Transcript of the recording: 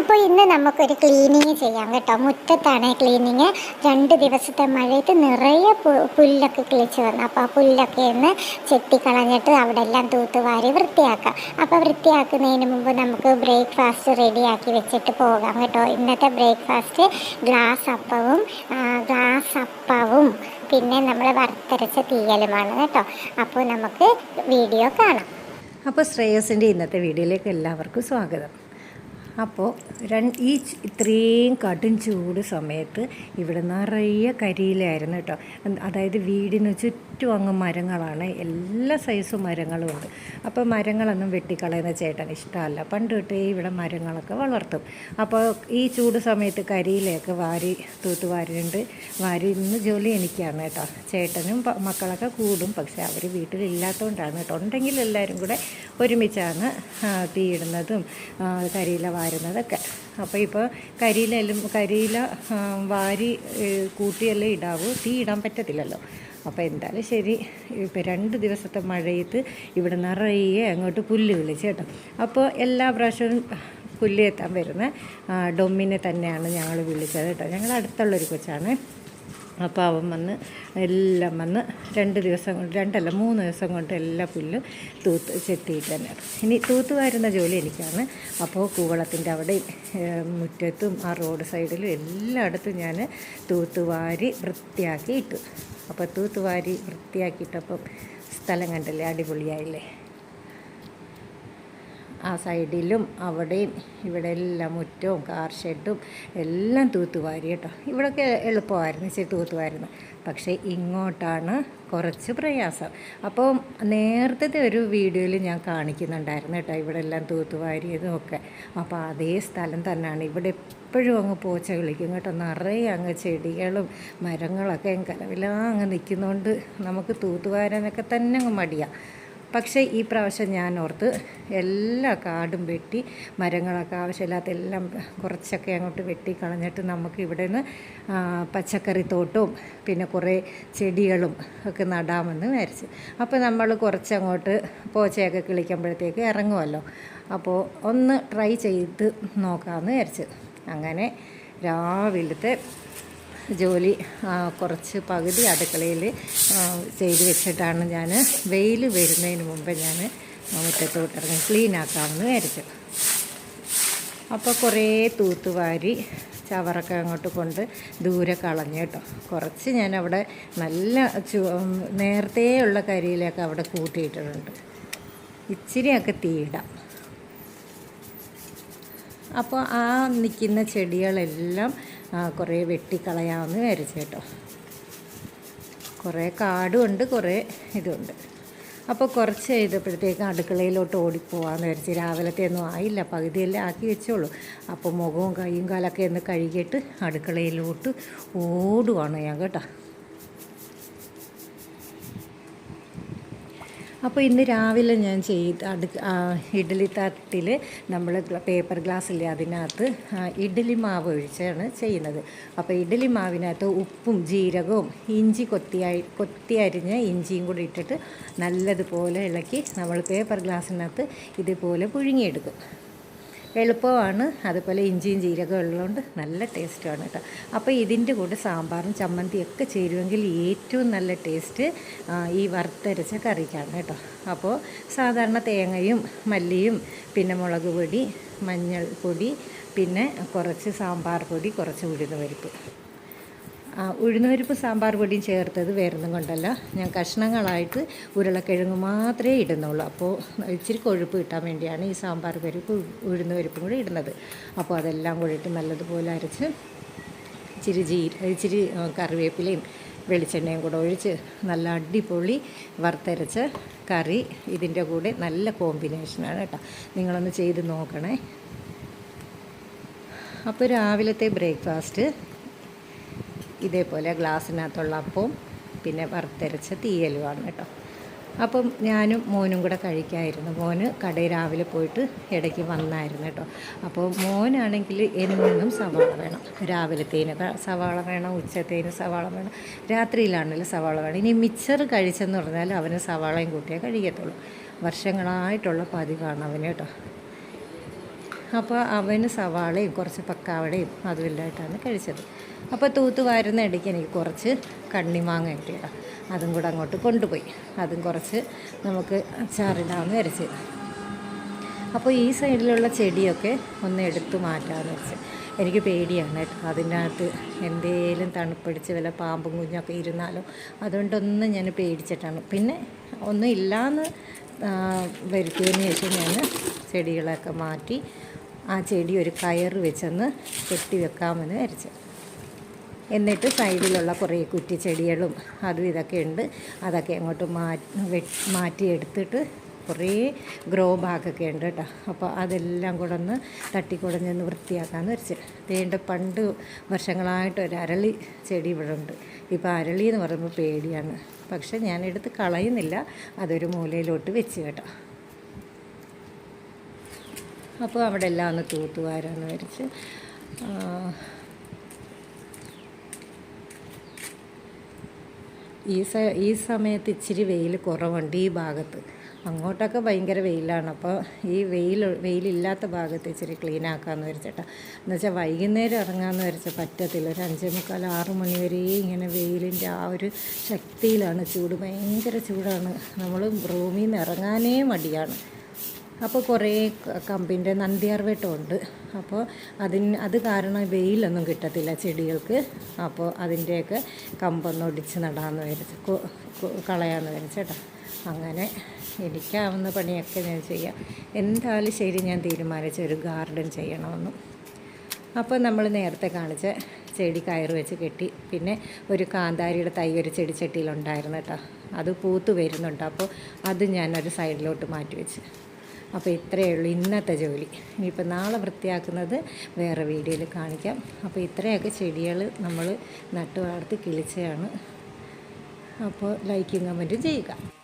അപ്പോൾ ഇന്ന് നമുക്കൊരു ക്ലീനിങ് ചെയ്യാം കേട്ടോ. മുറ്റത്താണ് ക്ലീനിങ് രണ്ട് ദിവസത്തെ മഴയത്ത് നിറയെ പുല്ലൊക്കെ കിളിച്ച് വന്നു. അപ്പോൾ ആ പുല്ലൊക്കെ ഒന്ന് ചെത്തിക്കളഞ്ഞിട്ട് അവിടെ എല്ലാം തൂത്തുവാരി വൃത്തിയാക്കാം. അപ്പോൾ വൃത്തിയാക്കുന്നതിന് മുമ്പ് നമുക്ക് ബ്രേക്ക്ഫാസ്റ്റ് റെഡിയാക്കി വെച്ചിട്ട് പോകാം കേട്ടോ. ഇന്നത്തെ ബ്രേക്ക്ഫാസ്റ്റ് ഗ്ലാസ് അപ്പവും ഗ്ലാസ് അപ്പവും പിന്നെ നമ്മൾ വറുത്തരച്ച തീയലുമാണ് കേട്ടോ. അപ്പോൾ നമുക്ക് വീഡിയോ കാണാം. അപ്പോൾ ശ്രേയസിന്റെ ഇന്നത്തെ വീഡിയോയിലേക്ക് എല്ലാവർക്കും സ്വാഗതം. അപ്പോൾ ഈ ഇത്രയും കടും ചൂട് സമയത്ത് ഇവിടെ നിറയെ കരിയിലായിരുന്നു കേട്ടോ. അതായത് വീടിന് ചുറ്റും അങ്ങ് മരങ്ങളാണ്. എല്ലാ സൈസും മരങ്ങളും ഉണ്ട്. അപ്പോൾ മരങ്ങളൊന്നും വെട്ടിക്കളയുന്ന ചേട്ടൻ ഇഷ്ടമല്ല. പണ്ട് തൊട്ടേ ഇവിടെ മരങ്ങളൊക്കെ വളർത്തും. അപ്പോൾ ഈ ചൂട് സമയത്ത് കരിയിലൊക്കെ വാരി തൂത്ത് വാരിണ്ട് വാരി ഇന്ന് ജോലി എനിക്കാണ് കേട്ടോ. ചേട്ടനും മക്കളൊക്കെ കൂടും. പക്ഷേ അവർ വീട്ടിലില്ലാത്തതുകൊണ്ടാണ് കേട്ടോ. ഉണ്ടെങ്കിൽ എല്ലാവരും കൂടെ ഒരുമിച്ചാണ് തീയിടുന്നതും കരിയില വാരുന്നതൊക്കെ. അപ്പോൾ ഇപ്പോൾ കരിയിലെല്ലാം കരിയില വാരി കൂട്ടിയല്ലേ ഇടാവൂ? തീ ഇടാൻ പറ്റത്തില്ലല്ലോ. അപ്പോൾ എന്തായാലും ശരി ഇപ്പോൾ രണ്ട് ദിവസത്തെ മഴയത്ത് ഇവിടെ നിറയെ അങ്ങോട്ട് പുല്ല് വിളിച്ച് കേട്ടോ. അപ്പോൾ എല്ലാ പ്രാവശ്യവും പുല്ല് എത്താൻ വരുന്ന ഡൊമ്മിനെ തന്നെയാണ് ഞങ്ങൾ വിളിച്ചത് കേട്ടോ. ഞങ്ങൾ അടുത്തുള്ളൊരു കൊച്ചാണ്. അപ്പോൾ അവൻ വന്ന് എല്ലാം വന്ന് രണ്ട് ദിവസം കൊണ്ട് രണ്ടല്ല മൂന്ന് ദിവസം കൊണ്ട് എല്ലാ പുല്ലും തൂത്ത് ചെത്തിയിട്ട് തന്നെ ഇനി തൂത്ത് വാരുന്ന ജോലി എനിക്കാണ്. അപ്പോൾ കൂവളത്തിന്റെ അവിടെ മുറ്റത്തും ആ റോഡ് സൈഡിലും എല്ലായിടത്തും ഞാൻ തൂത്ത് വാരി വൃത്തിയാക്കി ഇട്ടു അപ്പോൾ തൂത്ത് വാരി വൃത്തിയാക്കിയിട്ടപ്പം സ്ഥലം കണ്ടല്ലേ? അടിപൊളിയായില്ലേ? ആ സൈഡിലും അവിടെയും ഇവിടെ എല്ലാം മുറ്റവും കാർ ഷെഡും എല്ലാം തൂത്തുവാരി കേട്ടോ. ഇവിടെയൊക്കെ എളുപ്പമായിരുന്നു ഇച്ചിരി തൂത്തുവായിരുന്നു. പക്ഷേ ഇങ്ങോട്ടാണ് കുറച്ച് പ്രയാസം. അപ്പോൾ നേരത്തെ ഒരു വീഡിയോയിൽ ഞാൻ കാണിക്കുന്നുണ്ടായിരുന്നു കേട്ടോ ഇവിടെ എല്ലാം തൂത്തുവാരിയതും ഒക്കെ. അപ്പോൾ അതേ സ്ഥലം തന്നെയാണ്. ഇവിടെ എപ്പോഴും അങ്ങ് പോച്ച വിളിക്കും കേട്ടോ. നിറയെ അങ്ങ് ചെടികളും മരങ്ങളൊക്കെ കലവിലാ അങ്ങ് നിൽക്കുന്നതുകൊണ്ട് നമുക്ക് തൂത്തുവാരാനൊക്കെ തന്നെ അങ്ങ് മടിയാണ് പക്ഷേ ഈ പ്രാവശ്യം ഞാൻ ഓർത്ത് എല്ലാ കാടും വെട്ടി മരങ്ങളൊക്കെ ആവശ്യമില്ലാത്ത എല്ലാം കുറച്ചൊക്കെ അങ്ങോട്ട് വെട്ടി കളഞ്ഞിട്ട് നമുക്ക് ഇവിടെ നിന്ന് പച്ചക്കറി തോട്ടവും പിന്നെ കുറേ ചെടികളും ഒക്കെ നടാമെന്ന് വിചാരിച്ചു. അപ്പോൾ നമ്മൾ കുറച്ചങ്ങോട്ട് പോച്ചയൊക്കെ കിളിക്കുമ്പോഴത്തേക്ക് ഇറങ്ങുമല്ലോ അപ്പോൾ ഒന്ന് ട്രൈ ചെയ്ത് നോക്കാമെന്ന് വിചാരിച്ചു. അങ്ങനെ രാവിലത്തെ ജോലി കുറച്ച് പകുതി അടുക്കളയിൽ ചെയ്ത് വെച്ചിട്ടാണ് ഞാൻ വെയിൽ വരുന്നതിന് മുമ്പ് ഞാൻ മുറ്റത്തോട്ട് ഇറങ്ങി ക്ലീൻ ആക്കാമെന്ന് വിചാരിച്ചു അപ്പോൾ കുറേ തൂത്തുവാരി ചവറൊക്കെ അങ്ങോട്ട് കൊണ്ട് ദൂരെ കളഞ്ഞു കേട്ടോ. കുറച്ച് ഞാൻ അവിടെ നല്ല ചു നേരത്തെയുള്ള കരിയിലൊക്കെ അവിടെ കൂട്ടിയിട്ടിട്ടുണ്ട്. ഇച്ചിരിയൊക്കെ തീയിടാം. അപ്പോൾ ആ നിൽക്കുന്ന ചെടികളെല്ലാം കുറേ വെട്ടിക്കളയാമെന്ന് വിചാരിച്ചു കേട്ടോ. കുറേ കാടും ഉണ്ട് കുറേ ഇതുണ്ട്. അപ്പോൾ കുറച്ച് ചെയ്തപ്പോഴത്തേക്ക് അടുക്കളയിലോട്ട് ഓടിപ്പോവാന്ന് വിചാരിച്ച് രാവിലത്തെ ഒന്നും ആയില്ല പകുതിയെല്ലാം ആക്കി വെച്ചോളൂ. അപ്പോൾ മുഖവും കൈയും കാലൊക്കെ ഒന്ന് കഴുകിയിട്ട് അടുക്കളയിലോട്ട് ഓടുവാണ് ഞാൻ കേട്ടോ. അപ്പോൾ ഇന്ന് രാവിലെ ഞാൻ ചെയ്ത് അടു ഇഡ്ഡലി തട്ടിൽ നമ്മൾ പേപ്പർ ഗ്ലാസ്സില്ലേ അതിനകത്ത് ഇഡ്ഡലി മാവ് ഒഴിച്ചാണ് ചെയ്യുന്നത്. അപ്പോൾ ഇഡ്ഡലി മാവിനകത്ത് ഉപ്പും ജീരകവും ഇഞ്ചി കൊത്തിയായി കൊത്തി ഇഞ്ചിയും കൂടി ഇട്ടിട്ട് നല്ലതുപോലെ ഇളക്കി നമ്മൾ പേപ്പർ ഗ്ലാസ്സിനകത്ത് ഇതുപോലെ പുഴുങ്ങിയെടുക്കും. എളുപ്പമാണ്. അതുപോലെ ഇഞ്ചിയും ജീരകവും ഉള്ളതുകൊണ്ട് നല്ല ടേസ്റ്റുമാണ് കേട്ടോ. അപ്പോൾ ഇതിന്റെ കൂടെ സാമ്പാറും ചമ്മന്തിയൊക്കെ ചേരുമെങ്കിൽ ഏറ്റവും നല്ല ടേസ്റ്റ് ഈ വറുത്തരച്ച കറിക്കാണ് കേട്ടോ. അപ്പോൾ സാധാരണ തേങ്ങയും മല്ലിയും പിന്നെ മുളക് പൊടി മഞ്ഞൾ പൊടി പിന്നെ കുറച്ച് സാമ്പാർ പൊടി കുറച്ച് ഉഴുന്ന് പരിപ്പ് ഉഴുന്നുപരിപ്പ് സാമ്പാർ പൊടിയും ചേർത്തത് വേറൊന്നും കൊണ്ടല്ല. ഞാൻ കഷ്ണങ്ങളായിട്ട് ഉരുളക്കിഴങ്ങ് മാത്രമേ ഇടുന്നുള്ളൂ. അപ്പോൾ ഇച്ചിരി കൊഴുപ്പ് കിട്ടാൻ വേണ്ടിയാണ് ഈ സാമ്പാർ പരിപ്പ് ഉഴുന്നുപരിപ്പും കൂടി ഇടുന്നത്. അപ്പോൾ അതെല്ലാം കൂടിയിട്ട് നല്ലതുപോലെ അരച്ച് ഇച്ചിരി ജീ ഇച്ചിരി കറിവേപ്പിലയും വെളിച്ചെണ്ണയും കൂടെ ഒഴിച്ച് നല്ല അടിപൊളി വറുത്തരച്ച കറി ഇതിന്റെ കൂടെ നല്ല കോമ്പിനേഷനാണ് കേട്ടോ. നിങ്ങളൊന്ന് ചെയ്ത് നോക്കണേ. അപ്പോൾ രാവിലത്തെ ബ്രേക്ക്ഫാസ്റ്റ് ഇതേപോലെ ഗ്ലാസ്സിനകത്തുള്ള അപ്പവും പിന്നെ വറുത്തരച്ച തീയലുമാണ് കേട്ടോ. അപ്പം ഞാനും മോനും കൂടെ കഴിക്കായിരുന്നു. മോന് കടയിൽ രാവിലെ പോയിട്ട് ഇടയ്ക്ക് വന്നായിരുന്നു കേട്ടോ. അപ്പോൾ മോനാണെങ്കിൽ എന്നും സവാള വേണം. രാവിലത്തേന് സവാള വേണം ഉച്ചത്തേന് സവാള വേണം രാത്രിയിലാണെങ്കിലും സവാള വേണം. ഇനി മിച്ചർ കഴിച്ചെന്ന് പറഞ്ഞാൽ അവന് സവാളയും കൂട്ടിയേ കഴിക്കത്തുള്ളൂ. വർഷങ്ങളായിട്ടുള്ള പതിവാണ് അവന് കേട്ടോ. അപ്പോൾ അവന് സവാളയും കുറച്ച് പക്കാവടയും അതുമില്ലായിട്ടാണ് കഴിച്ചത്. അപ്പോൾ തൂത്ത് വാരുന്ന ഇടയ്ക്ക് എനിക്ക് കുറച്ച് കണ്ണിമാങ്ങ കിട്ടിയതാണ് അതും കൂടെ അങ്ങോട്ട് കൊണ്ടുപോയി. അതും കുറച്ച് നമുക്ക് അച്ചാറിടാമെന്ന് വരച്ച് അപ്പോൾ ഈ സൈഡിലുള്ള ചെടിയൊക്കെ ഒന്ന് എടുത്തു മാറ്റാമെന്ന് വെച്ച് എനിക്ക് പേടിയാണ് കേട്ടോ. അതിനകത്ത് എന്തേലും തണുപ്പിടിച്ച് വല്ല പാമ്പും കുഞ്ഞൊക്കെ ഇരുന്നാലോ. അതുകൊണ്ടൊന്നും ഞാൻ പേടിച്ചിട്ടാണ്. പിന്നെ ഒന്നും ഇല്ലയെന്ന് വരുത്തിയതിന് ശേഷം ഞാൻ ചെടികളൊക്കെ മാറ്റി ആ ചെടി ഒരു കയറ് വെച്ചൊന്ന് കെട്ടി വെക്കാമെന്ന് വിചാരിച്ചു. എന്നിട്ട് സൈഡിലുള്ള കുറേ കുറ്റിച്ചെടികളും അതും ഇതൊക്കെ ഉണ്ട്. അതൊക്കെ അങ്ങോട്ട് മാറ്റി മാറ്റിയെടുത്തിട്ട് കുറേ ഗ്രോ ബാഗൊക്കെ ഉണ്ട് കേട്ടോ. അപ്പോൾ അതെല്ലാം കൂടെ ഒന്ന് തട്ടിക്കുടഞ്ഞൊന്ന് വൃത്തിയാക്കാമെന്ന് വെച്ച്. തേണ്ട പണ്ട് വർഷങ്ങളായിട്ട് ഒരു അരളി ചെടി ഇവിടെ ഉണ്ട്. ഇപ്പോൾ അരളി എന്ന് പറയുമ്പോൾ പേടിയാണ്. പക്ഷെ ഞാൻ എടുത്ത് കളയുന്നില്ല. അതൊരു മൂലയിലോട്ട് വെച്ച് കേട്ടോ. അപ്പോൾ അവിടെ എല്ലാം ഒന്ന് തൂത്തുവാരാന്ന് വിചാരിച്ച് ഈ സ ഈ സമയത്ത് ഇച്ചിരി വെയിൽ കുറവുണ്ട് ഈ ഭാഗത്ത്. അങ്ങോട്ടൊക്കെ ഭയങ്കര വെയിലാണ്. അപ്പോൾ ഈ വെയിൽ വെയിലില്ലാത്ത ഭാഗത്ത് ഇച്ചിരി ക്ലീൻ ആക്കാമെന്ന് വിചാരിച്ചേട്ടാ. എന്ന് വെച്ചാൽ വൈകുന്നേരം ഇറങ്ങാമെന്ന് വിചാരിച്ചാൽ പറ്റത്തില്ല. ഒരു അഞ്ചേ മുക്കാൽ ആറ് മണി വരെ ഇങ്ങനെ വെയിലിന്റെ ആ ഒരു ശക്തിയിലാണ്. ചൂട് ഭയങ്കര ചൂടാണ്. നമ്മൾ റൂമിൽ നിന്ന് ഇറങ്ങാനേ മടിയാണ്. അപ്പോൾ കുറേ കമ്പിന്റെ നന്ദിയാർവേട്ടമുണ്ട്. അപ്പോൾ അതിന് അത് കാരണം വെയിലൊന്നും കിട്ടത്തില്ല ചെടികൾക്ക്. അപ്പോൾ അതിന്റെയൊക്കെ കമ്പൊന്ന് ഒടിച്ച് നടാമെന്ന് വിചാരിച്ച് കളയാമെന്ന് വിചാരിച്ചേട്ടാ അങ്ങനെ എനിക്കാവുന്ന പണിയൊക്കെ ഞാൻ ചെയ്യാം. എന്തായാലും ശരി ഞാൻ തീരുമാനിച്ച ഒരു ഗാർഡൻ ചെയ്യണമെന്ന്. അപ്പോൾ നമ്മൾ നേരത്തെ കാണിച്ച ചെടി കയറ് വെച്ച് കെട്ടി പിന്നെ ഒരു കാന്താരിയുടെ തൈ ഒരു ചെടിച്ചട്ടിയിലുണ്ടായിരുന്നു കേട്ടോ. അത് പൂത്ത് വരുന്നുണ്ട്. അപ്പോൾ അത് ഞാനൊരു സൈഡിലോട്ട് മാറ്റി വെച്ച്. അപ്പോൾ ഇത്രയേ ഉള്ളൂ ഇന്നത്തെ ജോലി. ഇനിയിപ്പോൾ നാളെ വൃത്തിയാക്കുന്നത് വേറെ വീഡിയോയിൽ കാണിക്കാം. അപ്പോൾ ഇത്രയൊക്കെ ചെടികൾ നമ്മൾ നട്ടു വളർത്തി കിളിച്ചതാണ്. അപ്പോൾ ലൈക്കും കമന്റും ചെയ്യുക.